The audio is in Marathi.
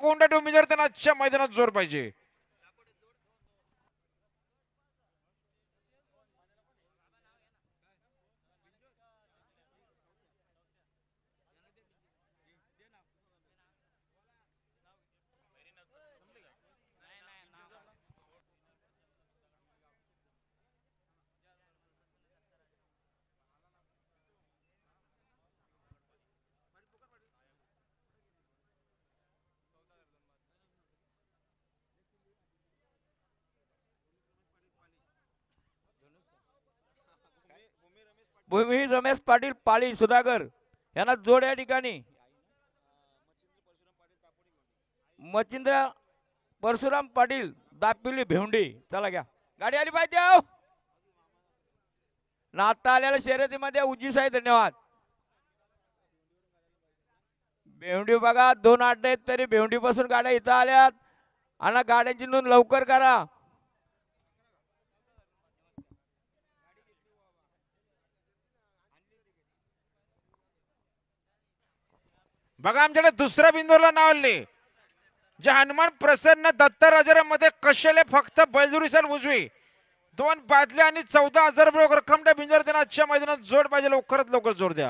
कोंडा डोंबिजर त्यांना आजच्या मैदानात जोर पाहिजे. भूमी रमेश पाटील पाळी सुधाकर यांना जोड या ठिकाणी. मचिंद्र परशुराम पाटील दापिवली भेवंडी. चला घ्या. गाडी आली पाहिजे हो. नाता आलेल्या शर्यतीमध्ये उज्जी साई धन्यवाद. भेवंडी बघा दोन आठ आहेत तरी भेवंडी पासून गाड्या इथं आल्यात. आणि गाड्यांची नोंद लवकर करा. बघा आमच्याकडे दुसऱ्या बिंदूला नाव आले जे हनुमान प्रसन्न दत्त मध्ये कशाले फक्त बैजुरी सर उजवी? दोन बादल्या आणि चौदा हजार रुपये रक्कम त्या बिंजर त्यांना आजच्या मैदानात जोड पाहिजे लवकरात लवकर जोड द्या.